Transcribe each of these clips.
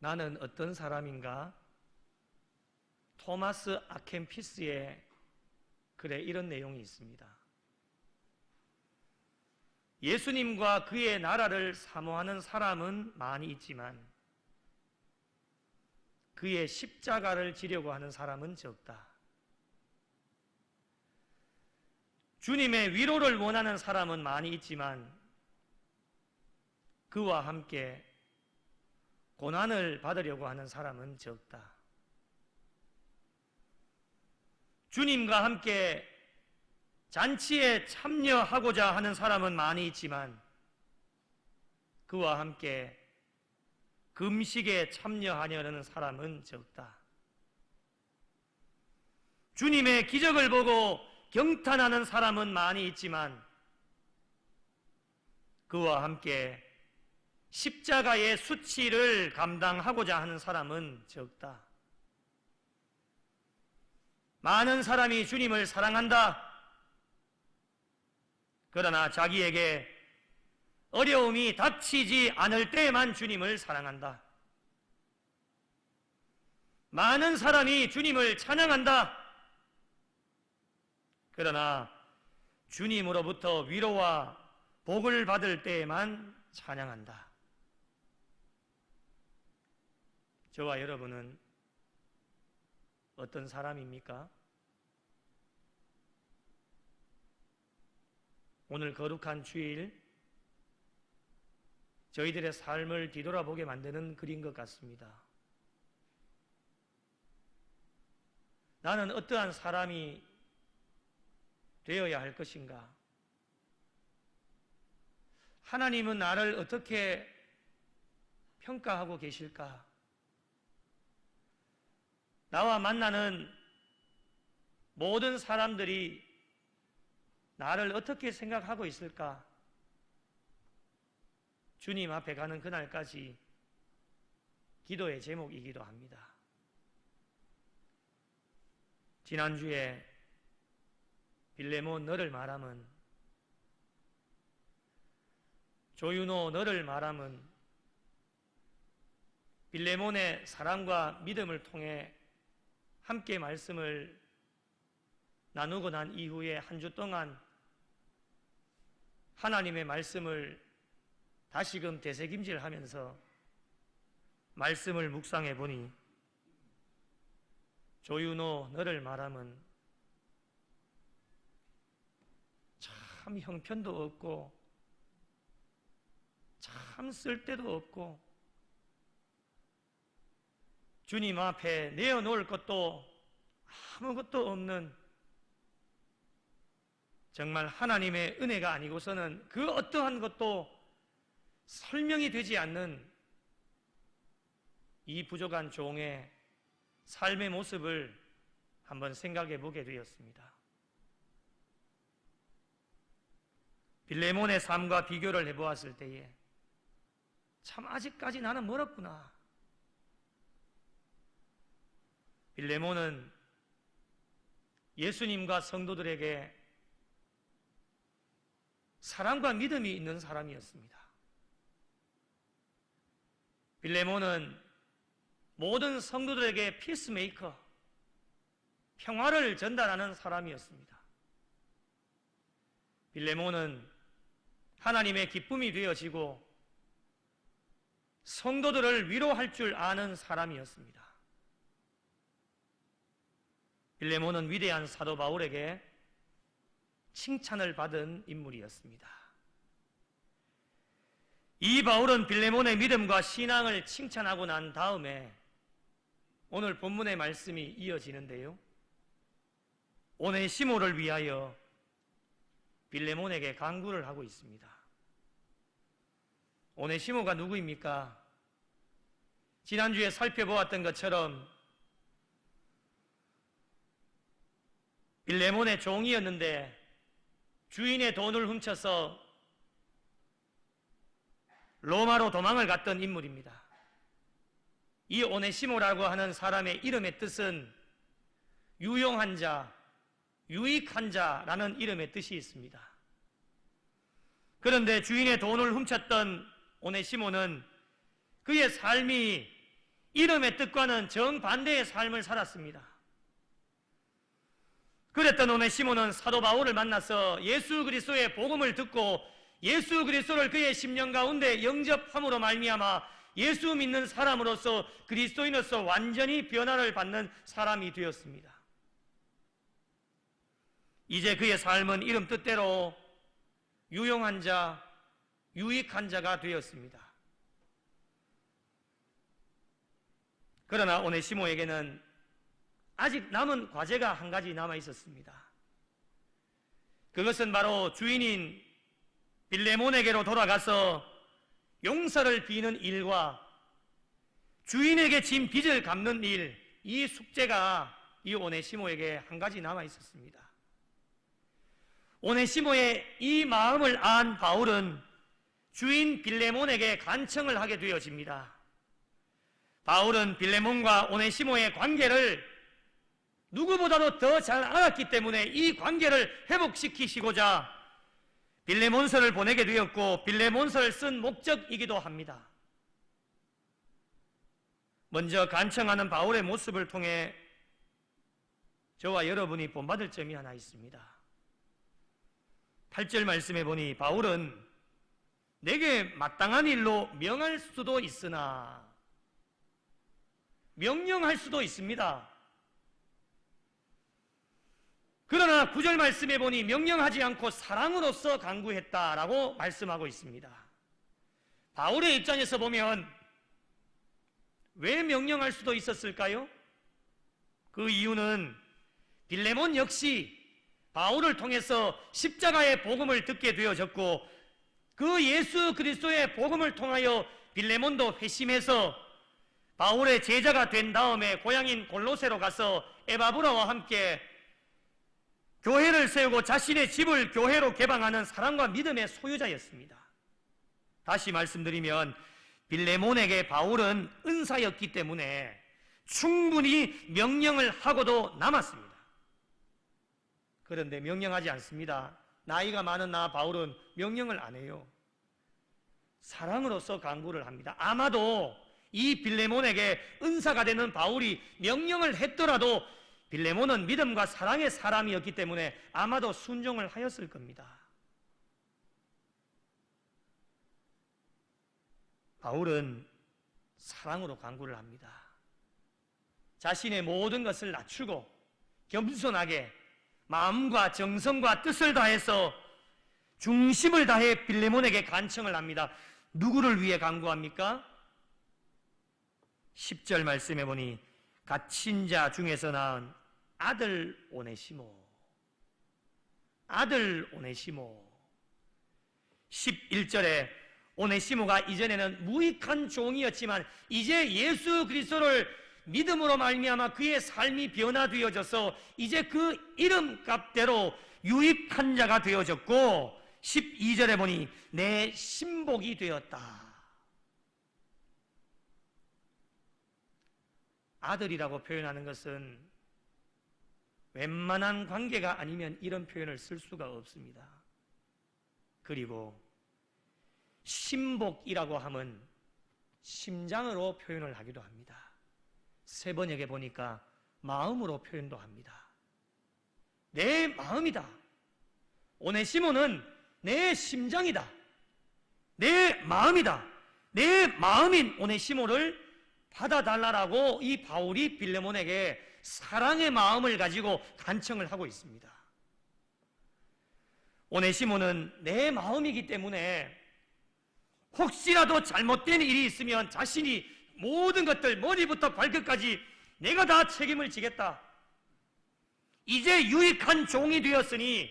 나는 어떤 사람인가? 토마스 아켄피스의 글에 이런 내용이 있습니다. 예수님과 그의 나라를 사모하는 사람은 많이 있지만 그의 십자가를 지려고 하는 사람은 적다. 주님의 위로를 원하는 사람은 많이 있지만 그와 함께 고난을 받으려고 하는 사람은 적다. 주님과 함께 잔치에 참여하고자 하는 사람은 많이 있지만 그와 함께 금식에 참여하려는 사람은 적다. 주님의 기적을 보고 경탄하는 사람은 많이 있지만 그와 함께 십자가의 수치를 감당하고자 하는 사람은 적다. 많은 사람이 주님을 사랑한다. 그러나 자기에게 어려움이 닥치지 않을 때에만 주님을 사랑한다. 많은 사람이 주님을 찬양한다. 그러나 주님으로부터 위로와 복을 받을 때에만 찬양한다. 저와 여러분은 어떤 사람입니까? 오늘 거룩한 주일 저희들의 삶을 뒤돌아보게 만드는 글인 것 같습니다. 나는 어떠한 사람이 되어야 할 것인가? 하나님은 나를 어떻게 평가하고 계실까? 나와 만나는 모든 사람들이 나를 어떻게 생각하고 있을까? 주님 앞에 가는 그날까지 기도의 제목이기도 합니다. 지난주에 빌레몬 너를 말함은 조윤호 너를 말함은 빌레몬의 사랑과 믿음을 통해 함께 말씀을 나누고 난 이후에 한 주 동안 하나님의 말씀을 다시금 되새김질 하면서 말씀을 묵상해 보니 조윤호 너를 말함은 참 형편도 없고 참 쓸데도 없고 주님 앞에 내어놓을 것도 아무것도 없는 정말 하나님의 은혜가 아니고서는 그 어떠한 것도 설명이 되지 않는 이 부족한 종의 삶의 모습을 한번 생각해 보게 되었습니다. 빌레몬의 삶과 비교를 해보았을 때에 참 아직까지 나는 멀었구나. 빌레몬은 예수님과 성도들에게 사랑과 믿음이 있는 사람이었습니다. 빌레몬은 모든 성도들에게 피스메이커, 평화를 전달하는 사람이었습니다. 빌레몬은 하나님의 기쁨이 되어지고 성도들을 위로할 줄 아는 사람이었습니다. 빌레몬은 위대한 사도 바울에게 칭찬을 받은 인물이었습니다. 이 바울은 빌레몬의 믿음과 신앙을 칭찬하고 난 다음에 오늘 본문의 말씀이 이어지는데요. 오네시모를 위하여 빌레몬에게 강구를 하고 있습니다. 오네시모가 누구입니까? 지난주에 살펴보았던 것처럼 빌레몬의 종이었는데 주인의 돈을 훔쳐서 로마로 도망을 갔던 인물입니다. 이 오네시모라고 하는 사람의 이름의 뜻은 유용한 자, 유익한 자라는 이름의 뜻이 있습니다. 그런데 주인의 돈을 훔쳤던 오네시모는 그의 삶이 이름의 뜻과는 정반대의 삶을 살았습니다. 그랬던 오네시모는 사도 바울을 만나서 예수 그리스도의 복음을 듣고 예수 그리스도를 그의 심령 가운데 영접함으로 말미암아 예수 믿는 사람으로서 그리스도인으로서 완전히 변화를 받는 사람이 되었습니다. 이제 그의 삶은 이름 뜻대로 유용한 자, 유익한 자가 되었습니다. 그러나 오네시모에게는 아직 남은 과제가 한 가지 남아 있었습니다. 그것은 바로 주인인 빌레몬에게로 돌아가서 용서를 비는 일과 주인에게 진 빚을 갚는 일, 이 숙제가 이 오네시모에게 한 가지 남아 있었습니다. 오네시모의 이 마음을 안 바울은 주인 빌레몬에게 간청을 하게 되어집니다. 바울은 빌레몬과 오네시모의 관계를 누구보다도 더 잘 알았기 때문에 이 관계를 회복시키시고자 빌레몬서를 보내게 되었고 빌레몬서를 쓴 목적이기도 합니다. 먼저 간청하는 바울의 모습을 통해 저와 여러분이 본받을 점이 하나 있습니다. 8절 말씀해 보니 바울은 내게 마땅한 일로 명할 수도 있으나 명령할 수도 있습니다. 그러나 구절 말씀해 보니 명령하지 않고 사랑으로서 강구했다라고 말씀하고 있습니다. 바울의 입장에서 보면 왜 명령할 수도 있었을까요? 그 이유는 빌레몬 역시 바울을 통해서 십자가의 복음을 듣게 되어졌고 그 예수 그리스도의 복음을 통하여 빌레몬도 회심해서 바울의 제자가 된 다음에 고향인 골로새로 가서 에바브라와 함께 교회를 세우고 자신의 집을 교회로 개방하는 사랑과 믿음의 소유자였습니다. 다시 말씀드리면 빌레몬에게 바울은 은사였기 때문에 충분히 명령을 하고도 남았습니다. 그런데 명령하지 않습니다. 나이가 많은 나 바울은 명령을 안 해요. 사랑으로서 강구를 합니다. 아마도 이 빌레몬에게 은사가 되는 바울이 명령을 했더라도 빌레몬은 믿음과 사랑의 사람이었기 때문에 아마도 순종을 하였을 겁니다. 바울은 사랑으로 강구를 합니다. 자신의 모든 것을 낮추고 겸손하게 마음과 정성과 뜻을 다해서 중심을 다해 빌레몬에게 간청을 합니다. 누구를 위해 강구합니까? 10절 말씀해 보니 갇힌 자 중에서 낳은 아들 오네시모 아들 오네시모 11절에 오네시모가 이전에는 무익한 종이었지만 이제 예수 그리스도를 믿음으로 말미암아 그의 삶이 변화되어져서 이제 그 이름값대로 유익한 자가 되어졌고 12절에 보니 내 신복이 되었다. 아들이라고 표현하는 것은 웬만한 관계가 아니면 이런 표현을 쓸 수가 없습니다. 그리고 심복이라고 하면 심장으로 표현을 하기도 합니다. 세 번역에 보니까 마음으로 표현도 합니다. 내 마음이다. 오네시모는 내 심장이다. 내 마음이다. 내 마음인 오네시모를 받아달라라고 이 바울이 빌레몬에게 사랑의 마음을 가지고 간청을 하고 있습니다. 오네시모는 내 마음이기 때문에 혹시라도 잘못된 일이 있으면 자신이 모든 것들 머리부터 발끝까지 내가 다 책임을 지겠다. 이제 유익한 종이 되었으니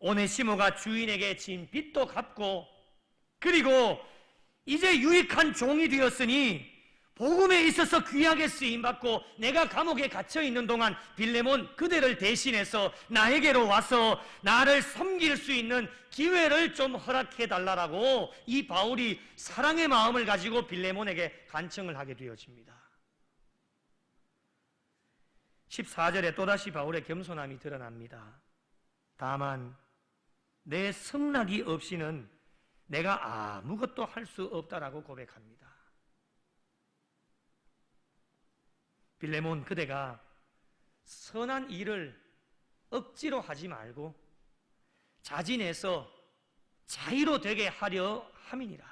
오네시모가 주인에게 진 빚도 갚고 그리고 이제 유익한 종이 되었으니 복음에 있어서 귀하게 쓰임 받고 내가 감옥에 갇혀 있는 동안 빌레몬 그대를 대신해서 나에게로 와서 나를 섬길 수 있는 기회를 좀 허락해 달라라고 이 바울이 사랑의 마음을 가지고 빌레몬에게 간청을 하게 되어집니다. 14절에 또다시 바울의 겸손함이 드러납니다. 다만 내 승낙이 없이는 내가 아무것도 할 수 없다라고 고백합니다. 빌레몬 그대가 선한 일을 억지로 하지 말고 자진해서 자유로 되게 하려 함이니라.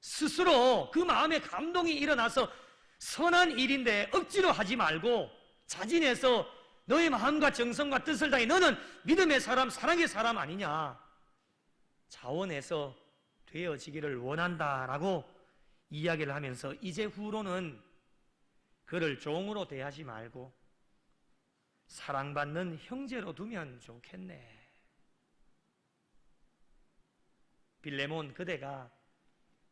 스스로 그 마음에 감동이 일어나서 선한 일인데 억지로 하지 말고 자진해서 너의 마음과 정성과 뜻을 다해 너는 믿음의 사람, 사랑의 사람 아니냐. 자원해서 되어지기를 원한다라고 이야기를 하면서 이제 후로는 그를 종으로 대하지 말고 사랑받는 형제로 두면 좋겠네. 빌레몬 그대가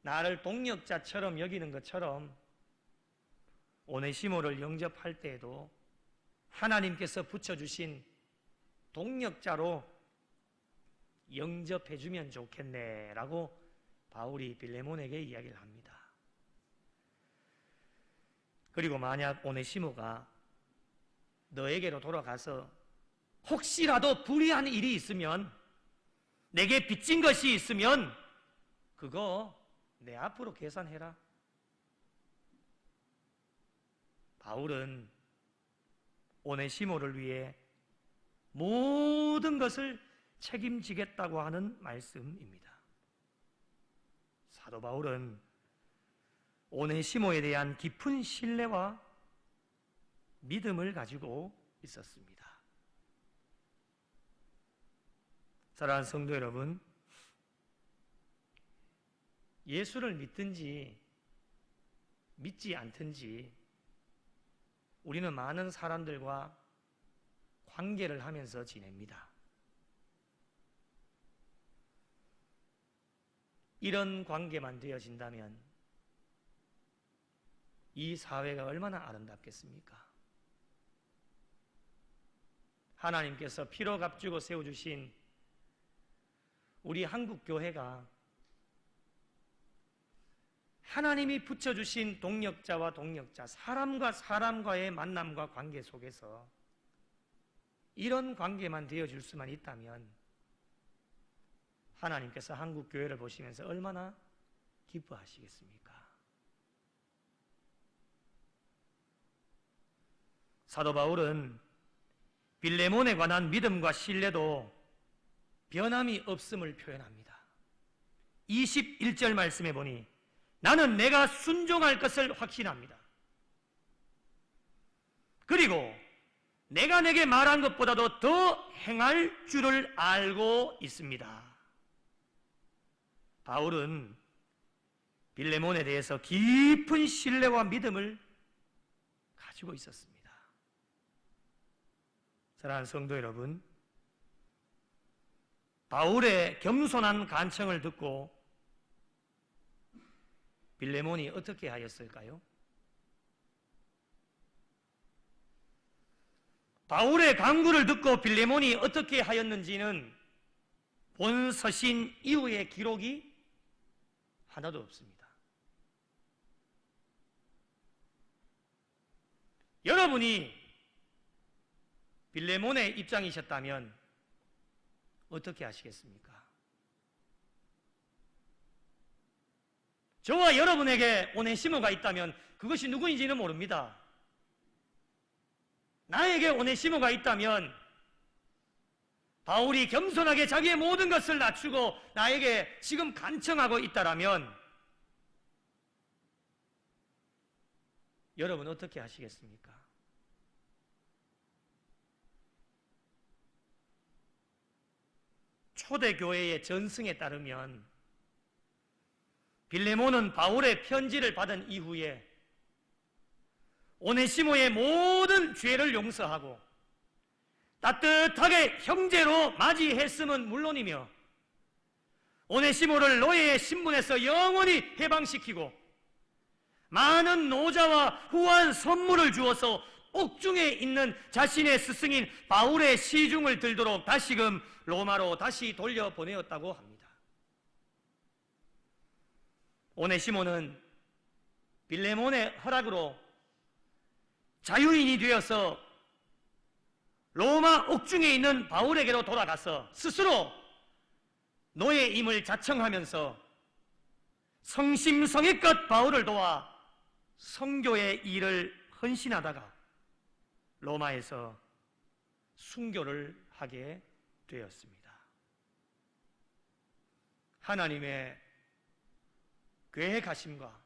나를 동력자처럼 여기는 것처럼 오네시모를 영접할 때에도 하나님께서 붙여주신 동력자로 영접해주면 좋겠네 라고 바울이 빌레몬에게 이야기를 합니다. 그리고 만약 오네시모가 너에게로 돌아가서 혹시라도 불의한 일이 있으면 내게 빚진 것이 있으면 그거 내 앞으로 계산해라. 바울은 오네시모를 위해 모든 것을 책임지겠다고 하는 말씀입니다. 사도 바울은 오네시모에 대한 깊은 신뢰와 믿음을 가지고 있었습니다. 사랑하는 성도 여러분, 예수를 믿든지 믿지 않든지 우리는 많은 사람들과 관계를 하면서 지냅니다. 이런 관계만 되어진다면 이 사회가 얼마나 아름답겠습니까? 하나님께서 피로 값주고 세워주신 우리 한국 교회가 하나님이 붙여주신 동력자와 동력자, 사람과 사람과의 만남과 관계 속에서 이런 관계만 되어줄 수만 있다면 하나님께서 한국 교회를 보시면서 얼마나 기뻐하시겠습니까? 사도 바울은 빌레몬에 관한 믿음과 신뢰도 변함이 없음을 표현합니다. 21절 말씀에 보니 나는 내가 순종할 것을 확신합니다. 그리고 내가 내게 말한 것보다도 더 행할 줄을 알고 있습니다. 바울은 빌레몬에 대해서 깊은 신뢰와 믿음을 가지고 있었습니다. 사랑하는 성도 여러분, 바울의 겸손한 간청을 듣고 빌레몬이 어떻게 하였을까요? 바울의 강구를 듣고 빌레몬이 어떻게 하였는지는 본 서신 이후의 기록이 하나도 없습니다. 여러분이 빌레몬의 입장이셨다면 어떻게 하시겠습니까? 저와 여러분에게 오네시모가 있다면 그것이 누구인지는 모릅니다. 나에게 오네시모가 있다면 바울이 겸손하게 자기의 모든 것을 낮추고 나에게 지금 간청하고 있다라면 여러분 어떻게 하시겠습니까? 초대교회의 전승에 따르면 빌레몬은 바울의 편지를 받은 이후에 오네시모의 모든 죄를 용서하고 따뜻하게 형제로 맞이했음은 물론이며 오네시모를 노예의 신분에서 영원히 해방시키고 많은 노자와 후한 선물을 주어서 옥중에 있는 자신의 스승인 바울의 시중을 들도록 다시금 로마로 다시 돌려보내었다고 합니다. 오네시모는 빌레몬의 허락으로 자유인이 되어서 로마 옥중에 있는 바울에게로 돌아가서 스스로 노예임을 자청하면서 성심성의껏 바울을 도와 성교의 일을 헌신하다가 로마에서 순교를 하게 되었습니다. 하나님의 계획하심과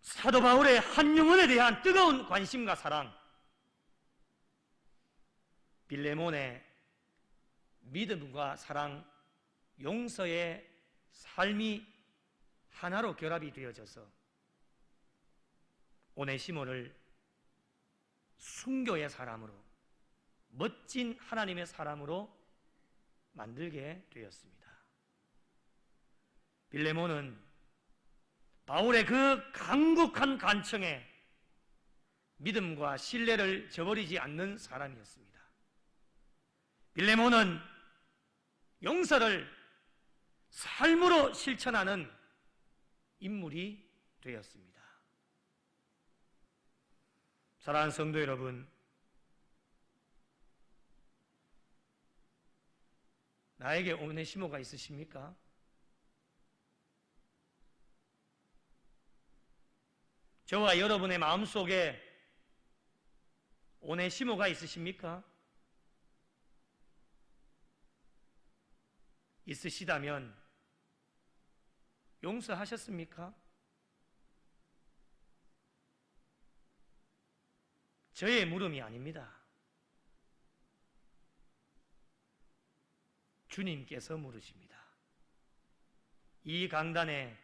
사도 바울의 한 영혼에 대한 뜨거운 관심과 사랑, 빌레몬의 믿음과 사랑, 용서의 삶이 하나로 결합이 되어져서 오네시모를 순교의 사람으로 멋진 하나님의 사람으로 만들게 되었습니다. 빌레몬은 바울의 그 강국한 간청에 믿음과 신뢰를 저버리지 않는 사람이었습니다. 빌레몬은 용서를 삶으로 실천하는 인물이 되었습니다. 사랑하는 성도 여러분, 나에게 오네시모가 있으십니까? 저와 여러분의 마음 속에 오네시모가 있으십니까? 있으시다면 용서하셨습니까? 저의 물음이 아닙니다. 주님께서 물으십니다. 이 강단에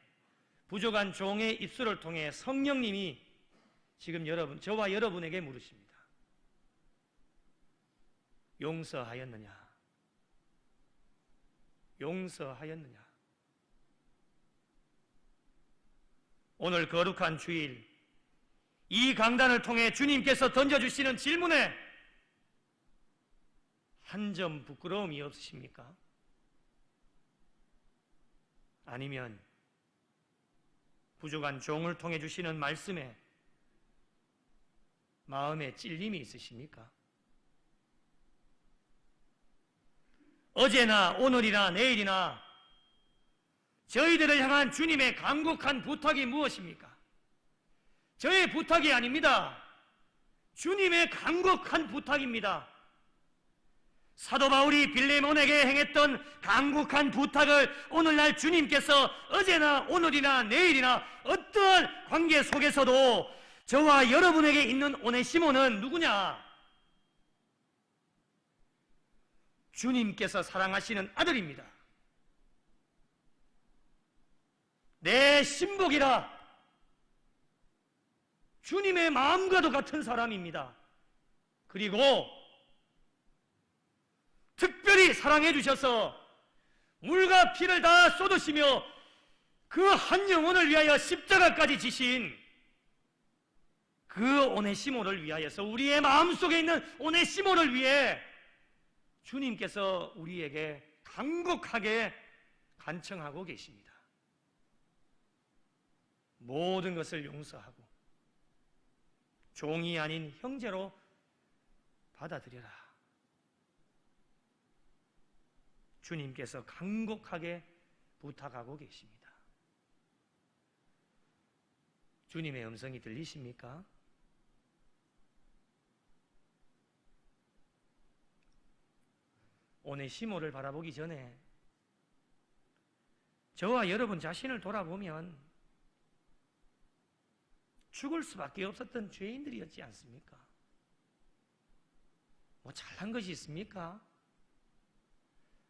부족한 종의 입술을 통해 성령님이 지금 여러분, 저와 여러분에게 물으십니다. 용서하였느냐? 용서하였느냐? 오늘 거룩한 주일, 이 강단을 통해 주님께서 던져주시는 질문에 한 점 부끄러움이 없으십니까? 아니면 부족한 종을 통해 주시는 말씀에 마음에 찔림이 있으십니까? 어제나 오늘이나 내일이나 저희들을 향한 주님의 간곡한 부탁이 무엇입니까? 저의 부탁이 아닙니다. 주님의 간곡한 부탁입니다. 사도 바울이 빌레몬에게 행했던 간곡한 부탁을 오늘날 주님께서 어제나 오늘이나 내일이나 어떠한 관계 속에서도 저와 여러분에게 있는 오네시모는 누구냐? 주님께서 사랑하시는 아들입니다. 내 신복이라 주님의 마음과도 같은 사람입니다. 그리고 특별히 사랑해 주셔서 물과 피를 다 쏟으시며 그 한 영혼을 위하여 십자가까지 지신 그 오네시모를 위하여서 우리의 마음속에 있는 오네시모를 위해 주님께서 우리에게 간곡하게 간청하고 계십니다. 모든 것을 용서하고 종이 아닌 형제로 받아들여라. 주님께서 간곡하게 부탁하고 계십니다. 주님의 음성이 들리십니까? 오늘 시모를 바라보기 전에 저와 여러분 자신을 돌아보면 죽을 수밖에 없었던 죄인들이었지 않습니까? 뭐 잘난 것이 있습니까?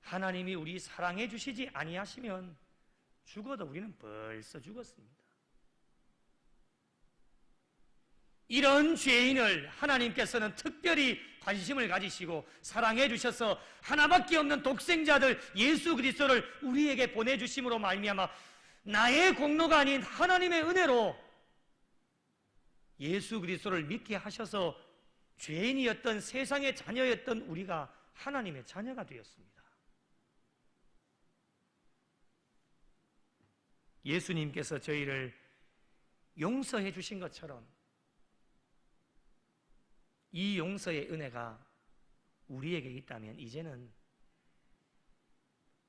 하나님이 우리 사랑해 주시지 아니하시면 죽어도 우리는 벌써 죽었습니다. 이런 죄인을 하나님께서는 특별히 관심을 가지시고 사랑해 주셔서 하나밖에 없는 독생자들 예수 그리스도를 우리에게 보내 주심으로 말미암아 나의 공로가 아닌 하나님의 은혜로 예수 그리스도를 믿게 하셔서 죄인이었던 세상의 자녀였던 우리가 하나님의 자녀가 되었습니다. 예수님께서 저희를 용서해 주신 것처럼 이 용서의 은혜가 우리에게 있다면 이제는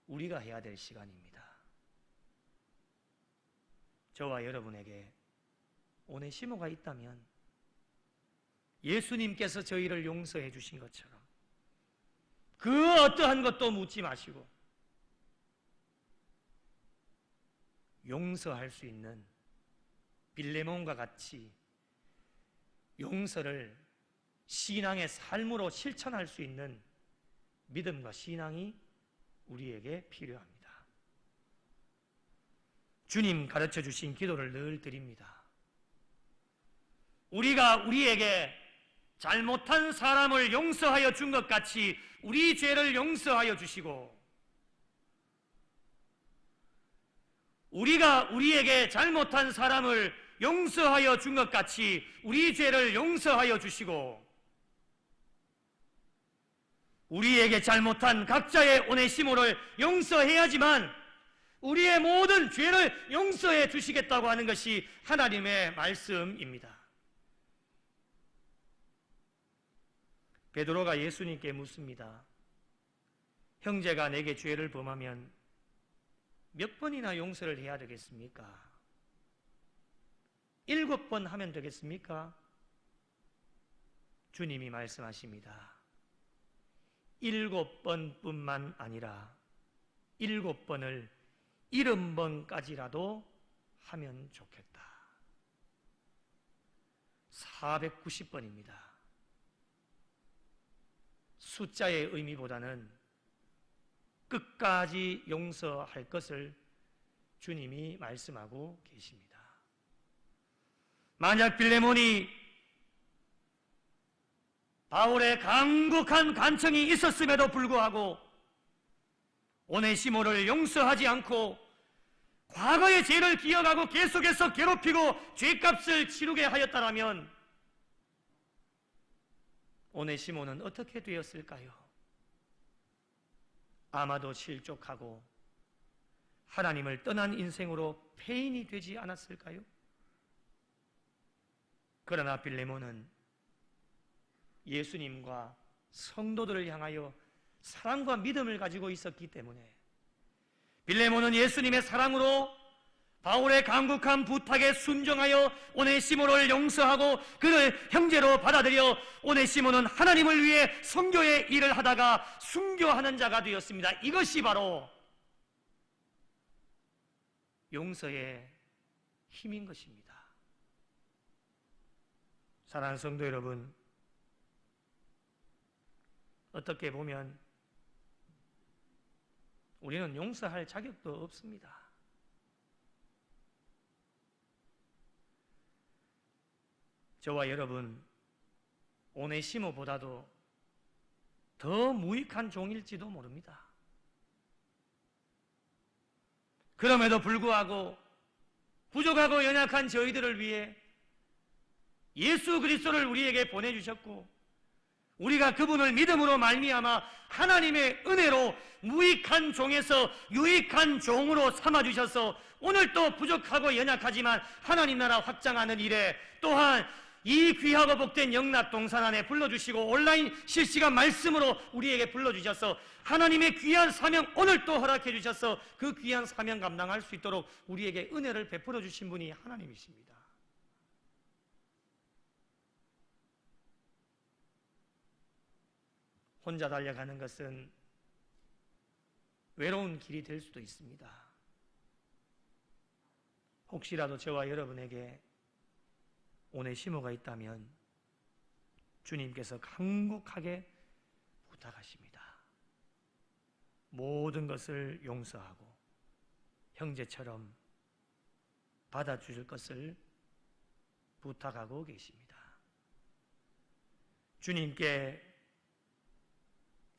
우리가 해야 될 시간입니다. 저와 여러분에게 오네시모가 있다면 예수님께서 저희를 용서해 주신 것처럼 그 어떠한 것도 묻지 마시고 용서할 수 있는 빌레몬과 같이 용서를 신앙의 삶으로 실천할 수 있는 믿음과 신앙이 우리에게 필요합니다. 주님 가르쳐 주신 기도를 늘 드립니다. 우리가 우리에게 잘못한 사람을 용서하여 준 것 같이 우리 죄를 용서하여 주시고 우리가 우리에게 잘못한 사람을 용서하여 준 것 같이 우리 죄를 용서하여 주시고 우리에게 잘못한 각자의 오네시모를 용서해야지만 우리의 모든 죄를 용서해 주시겠다고 하는 것이 하나님의 말씀입니다. 베드로가 예수님께 묻습니다. 형제가 내게 죄를 범하면 몇 번이나 용서를 해야 되겠습니까? 일곱 번 하면 되겠습니까? 주님이 말씀하십니다. 일곱 번뿐만 아니라 일곱 번을 일흔 번까지라도 하면 좋겠다. 490번입니다. 숫자의 의미보다는 끝까지 용서할 것을 주님이 말씀하고 계십니다. 만약 빌레몬이 바울의 강국한 간청이 있었음에도 불구하고 오네시모를 용서하지 않고 과거의 죄를 기억하고 계속해서 괴롭히고 죄값을 치르게 하였다면 오네시모는 어떻게 되었을까요? 아마도 실족하고 하나님을 떠난 인생으로 폐인이 되지 않았을까요? 그러나 빌레몬은 예수님과 성도들을 향하여 사랑과 믿음을 가지고 있었기 때문에 빌레몬은 예수님의 사랑으로 바울의 강국한 부탁에 순종하여 오네시모를 용서하고 그를 형제로 받아들여 오네시모는 하나님을 위해 성교의 일을 하다가 순교하는 자가 되었습니다. 이것이 바로 용서의 힘인 것입니다. 사랑하는 성도 여러분, 어떻게 보면 우리는 용서할 자격도 없습니다. 저와 여러분 오네시모보다도 더 무익한 종일지도 모릅니다. 그럼에도 불구하고 부족하고 연약한 저희들을 위해 예수 그리스도를 우리에게 보내주셨고 우리가 그분을 믿음으로 말미암아 하나님의 은혜로 무익한 종에서 유익한 종으로 삼아 주셔서 오늘 또 부족하고 연약하지만 하나님 나라 확장하는 일에 또한 이 귀하고 복된 영락 동산 안에 불러주시고 온라인 실시간 말씀으로 우리에게 불러주셔서 하나님의 귀한 사명 오늘 또 허락해 주셔서 그 귀한 사명 감당할 수 있도록 우리에게 은혜를 베풀어 주신 분이 하나님이십니다. 혼자 달려가는 것은 외로운 길이 될 수도 있습니다. 혹시라도 저와 여러분에게 오네시모가 있다면 주님께서 강국하게 부탁하십니다. 모든 것을 용서하고 형제처럼 받아주실 것을 부탁하고 계십니다. 주님께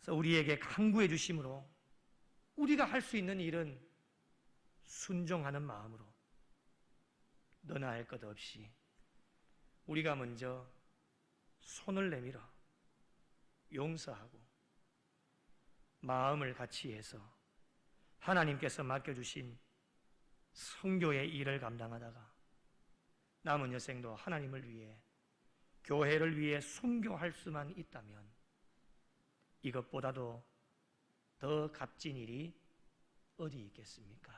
우리에게 강구해 주심으로 우리가 할 수 있는 일은 순종하는 마음으로 너나 할 것 없이 우리가 먼저 손을 내밀어 용서하고 마음을 같이 해서 하나님께서 맡겨주신 성교의 일을 감당하다가 남은 여생도 하나님을 위해 교회를 위해 순교할 수만 있다면 이것보다도 더 값진 일이 어디 있겠습니까?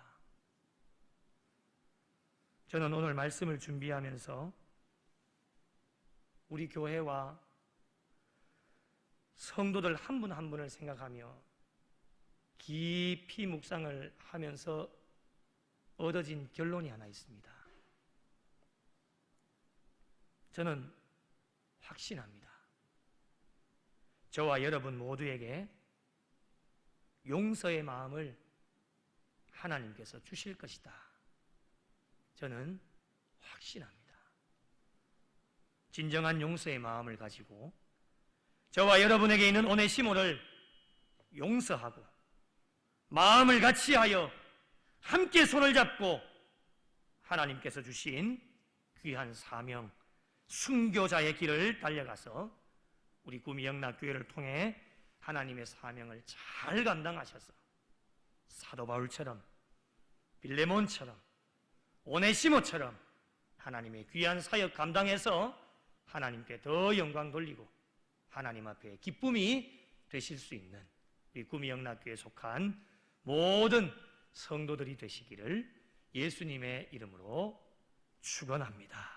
저는 오늘 말씀을 준비하면서 우리 교회와 성도들 한분한 분을 생각하며 깊이 묵상을 하면서 얻어진 결론이 하나 있습니다. 저는 확신합니다. 저와 여러분 모두에게 용서의 마음을 하나님께서 주실 것이다. 저는 확신합니다. 진정한 용서의 마음을 가지고 저와 여러분에게 있는 오네시모를 용서하고 마음을 같이 하여 함께 손을 잡고 하나님께서 주신 귀한 사명 순교자의 길을 달려가서 우리 구미 영락교회를 통해 하나님의 사명을 잘 감당하셔서 사도 바울처럼 빌레몬처럼 오네시모처럼 하나님의 귀한 사역 감당해서 하나님께 더 영광 돌리고 하나님 앞에 기쁨이 되실 수 있는 우리 구미 영락교회에 속한 모든 성도들이 되시기를 예수님의 이름으로 축원합니다.